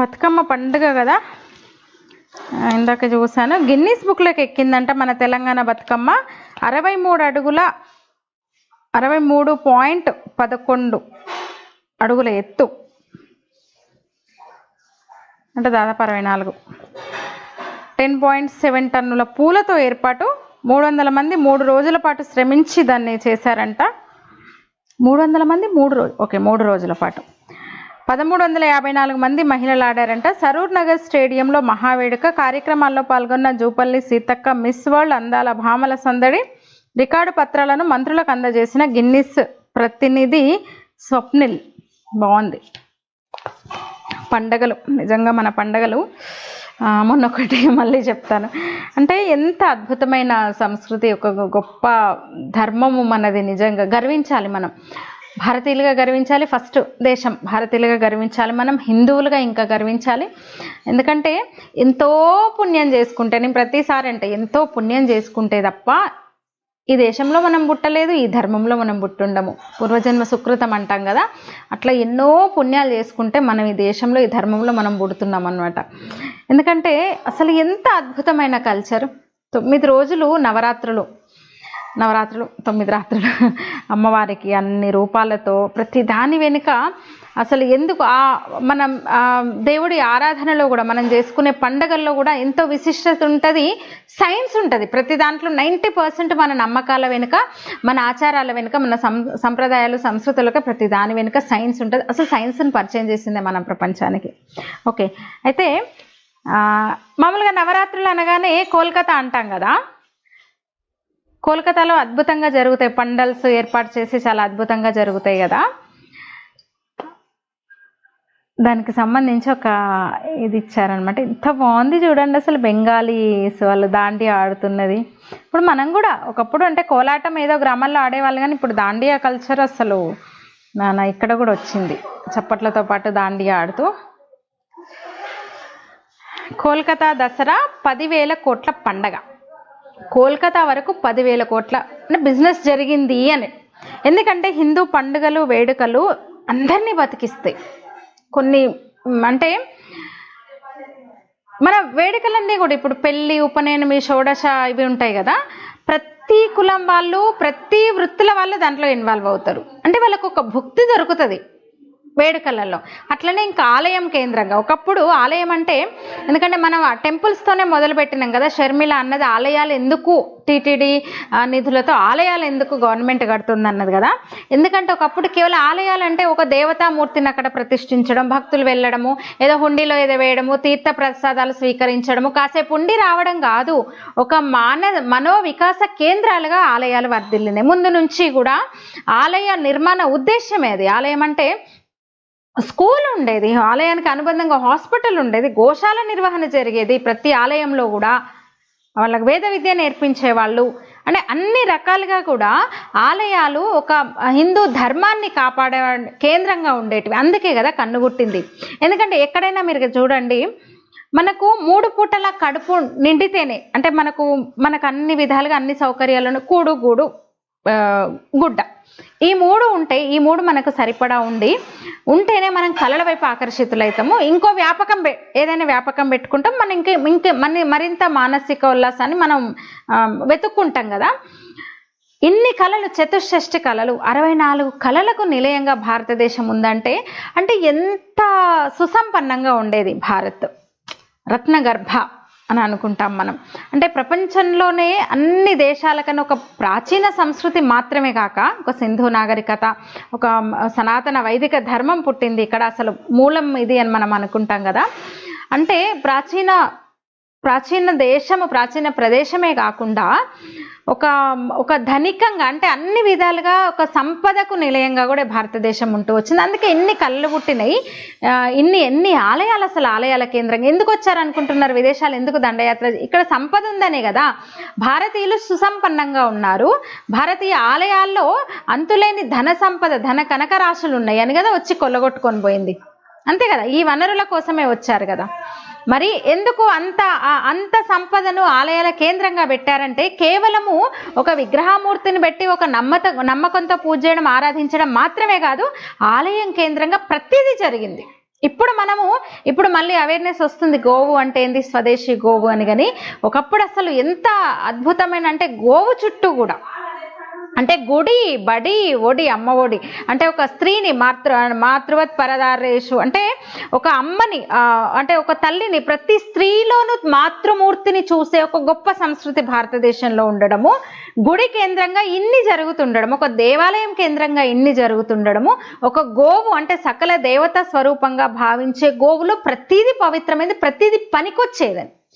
బతుకమ్మ పండుగ కదా. ఇందాక చూశాను. గిన్నీస్ బుక్లోకి ఎక్కిందంట మన తెలంగాణ బతుకమ్మ. అరవై మూడు అడుగుల అరవై మూడు పాయింట్ పదకొండు అడుగుల ఎత్తు. అంటే దాదాపు అరవై నాలుగు. టెన్ పాయింట్ సెవెన్ టన్నుల పూలతో ఏర్పాటు. మూడు వందల మంది మూడు రోజుల పాటు శ్రమించి దాన్ని చేశారంట. మూడు వందల మంది మూడు రోజు ఓకే మూడు రోజుల పాటు. పదమూడు వందల యాభై నాలుగు మంది మహిళలు ఆడారంట సరూర్ నగర్ స్టేడియంలో మహావేడుక కార్యక్రమాల్లో పాల్గొన్న జూపల్లి సీతక్క మిస్ వరల్డ్ అందాల భామల సందడి రికార్డు పత్రాలను మంత్రులకు అందజేసిన గిన్నిస్ ప్రతినిధి స్వప్నిల్. బాగుంది. పండగలు నిజంగా మన పండగలు. మొన్నొకటి మళ్ళీ చెప్తాను. అంటే ఎంత అద్భుతమైన సంస్కృతి ఒక గొప్ప ధర్మము మనది నిజంగా గర్వించాలి మనం. భారతీయులుగా గర్వించాలి ఫస్ట్ దేశం భారతీయులుగా గర్వించాలి మనం హిందువులుగా ఇంకా గర్వించాలి. ఎందుకంటే ఎంతో పుణ్యం చేసుకుంటే నేను ప్రతిసారి అంటే ఎంతో పుణ్యం చేసుకుంటే తప్ప ఈ దేశంలో మనం పుట్టలేదు ఈ ధర్మంలో మనం పుట్టుండము. పూర్వజన్మ సుకృతం అంటాం కదా అట్లా ఎన్నో పుణ్యాలు చేసుకుంటే మనం ఈ దేశంలో ఈ ధర్మంలో మనం పుడుతున్నాం అనమాట ఎందుకంటే అసలు ఎంత అద్భుతమైన కల్చర్ తొమ్మిది రోజులు నవరాత్రులు. నవరాత్రులు తొమ్మిది రాత్రులు. అమ్మవారికి అన్ని రూపాలతో ప్రతి దాని వెనుక అసలు ఎందుకు ఆ మనం దేవుడి ఆరాధనలో కూడా మనం చేసుకునే పండగల్లో కూడా ఎంతో విశిష్టత ఉంటుంది సైన్స్ ఉంటుంది. ప్రతి దాంట్లో నైంటీ పర్సెంట్ మన నమ్మకాల వెనుక మన ఆచారాల వెనుక మన సం సంప్రదాయాలు సంస్కృతులకు ప్రతి దాని వెనుక సైన్స్ ఉంటుంది. అసలు సైన్స్ని పరిచయం చేసిందే మన ప్రపంచానికి. ఓకే. అయితే మామూలుగా నవరాత్రులు అనగానే కోల్కతా అంటాం కదా? కోల్కతాలో అద్భుతంగా జరుగుతాయి. పండల్స్ ఏర్పాటు చేసి చాలా అద్భుతంగా జరుగుతాయి కదా. దానికి సంబంధించి ఒక ఇది ఇచ్చారనమాట ఇంత బాగుంది చూడండి అసలు బెంగాలీస్ వాళ్ళు దాండియా ఆడుతున్నది. ఇప్పుడు మనం కూడా ఒకప్పుడు అంటే కోలాటం ఏదో గ్రామాల్లో ఆడేవాళ్ళు కానీ ఇప్పుడు దాండియా కల్చర్ అసలు నా నా ఇక్కడ కూడా వచ్చింది. చప్పట్లతో పాటు దాండియా ఆడుతూ. కోల్కతా దసరా పదివేల కోట్ల పండగ. కోల్కతా వరకు పదివేల కోట్ల. బిజినెస్ జరిగింది అని. ఎందుకంటే హిందూ పండుగలు వేడుకలు అందరినీ బతికిస్తాయి. కొన్ని అంటే మన వేడుకలన్నీ కూడా ఇప్పుడు పెళ్ళి ఉపనయనం ఈ షోడశ ఇవి ఉంటాయి కదా. ప్రతి కులం వాళ్ళు ప్రతి వృత్తుల వాళ్ళు దాంట్లో ఇన్వాల్వ్ అవుతారు. అంటే వాళ్ళకు ఒక భుక్తి దొరుకుతుంది. వేడుకలలో. అట్లనే ఇంకా ఆలయం కేంద్రంగా. ఒకప్పుడు ఆలయం అంటే ఎందుకంటే మనం ఆ టెంపుల్స్తోనే మొదలుపెట్టినాం కదా షర్మిల అన్నది ఆలయాలు ఎందుకు టీటీడీ నిధులతో ఆలయాలు ఎందుకు గవర్నమెంట్ కడుతుంది అన్నది కదా. ఎందుకంటే ఒకప్పుడు కేవలం ఆలయాలు అంటే ఒక దేవతామూర్తిని అక్కడ ప్రతిష్ఠించడం భక్తులు వెళ్ళడము ఏదో హుండీలో ఏదో వేయడము తీర్థ ప్రసాదాలు స్వీకరించడము కాసేపు ఉండి రావడం కాదు. ఒక మాన మనో వికాస కేంద్రాలుగా ఆలయాలు వర్ధిల్లినాయి. ముందు నుంచి కూడా ఆలయ నిర్మాణ ఉద్దేశమే అది. ఆలయం అంటే స్కూల్ ఉండేది ఆలయానికి అనుబంధంగా హాస్పిటల్ ఉండేది గోశాల నిర్వహణ జరిగేది. ప్రతి ఆలయంలో కూడా వాళ్ళకి వేద విద్య నేర్పించే వాళ్ళు. అంటే అన్ని రకాలుగా కూడా ఆలయాలు ఒక హిందూ ధర్మాన్ని కాపాడే కేంద్రంగా ఉండేటివి. అందుకే కదా కన్నుగుట్టింది ఎందుకంటే ఎక్కడైనా మీరు చూడండి మనకు మూడు పూటల కడుపు నిండితేనే అంటే మనకు మనకు అన్ని విధాలుగా అన్ని సౌకర్యాలను కూడు గూడు గుడ్డ. ఈ మూడు ఉంటే ఈ మూడు మనకు సరిపడా ఉండి ఉంటేనే మనం కళల వైపు ఆకర్షితులవుతాము ఇంకో వ్యాపకం పె- ఏదైనా వ్యాపకం పెట్టుకుంటాం. మనం ఇంక ఇంక మన మరింత మానసిక ఉల్లాసాన్ని మనం వెతుక్కుంటాం కదా. ఇన్ని కళలు చతుషష్టి కళలు అరవై నాలుగు కళలకు నిలయంగా భారతదేశం ఉందంటే అంటే ఎంత సుసంపన్నంగా ఉండేది భారత్. రత్నగర్భ. అని అనుకుంటాం మనం. అంటే ప్రపంచంలోనే అన్ని దేశాలకన్నా ఒక ప్రాచీన సంస్కృతి మాత్రమే కాక ఒక సింధు నాగరికత ఒక సనాతన వైదిక ధర్మం పుట్టింది. ఇక్కడ అసలు మూలం ఇది అని మనం అనుకుంటాం కదా. అంటే ప్రాచీన ప్రాచీన దేశము ప్రాచీన ప్రదేశమే కాకుండా ఒక ఒక ధనికంగా అంటే అన్ని విధాలుగా ఒక సంపదకు నిలయంగా కూడా భారతదేశం ఉంటూ వచ్చింది. అందుకే ఎన్ని కళ్ళు పుట్టినాయి. ఇన్ని ఎన్ని ఆలయాలు అసలు ఆలయాల కేంద్రంగా? ఎందుకు వచ్చారనుకుంటున్నారు? విదేశాలు ఎందుకు దండయాత్ర? ఇక్కడ సంపద ఉందనే కదా. భారతీయులు సుసంపన్నంగా ఉన్నారు. భారతీయ ఆలయాల్లో అంతులేని ధన సంపద ధన కనక రాశులు ఉన్నాయి అని కదా వచ్చి కొల్లగొట్టుకొని పోయింది. అంతే కదా? ఈ వనరుల కోసమే వచ్చారు కదా. మరి ఎందుకు అంత అంత సంపదను ఆలయాల కేంద్రంగా పెట్టారంటే కేవలము ఒక విగ్రహమూర్తిని పెట్టి ఒక నమ్మత నమ్మకంతో పూజ చేయడం ఆరాధించడం మాత్రమే కాదు ఆలయం కేంద్రంగా ప్రతిదీ జరిగింది. ఇప్పుడు మనము ఇప్పుడు మళ్ళీ అవేర్నెస్ వస్తుంది గోవు అంటే ఏంది స్వదేశీ గోవు అని కానీ ఒకప్పుడు అసలు ఎంత అద్భుతమైన అంటే గోవు చుట్టూ కూడా అంటే గుడి బడి ఒడి అమ్మ ఒడి. అంటే ఒక స్త్రీని మాతృ మాతృవత్ పరదారేషు అంటే ఒక అమ్మని అంటే ఒక తల్లిని ప్రతి స్త్రీలోనూ మాతృమూర్తిని చూసే ఒక గొప్ప సంస్కృతి భారతదేశంలో ఉండడము గుడి కేంద్రంగా ఇన్ని జరుగుతుండడం ఒక దేవాలయం కేంద్రంగా ఇన్ని జరుగుతుండడము ఒక గోవు అంటే సకల దేవత స్వరూపంగా భావించే గోవులో ప్రతిదీ పవిత్రమైనది ప్రతిదీ పనికొచ్చేదని.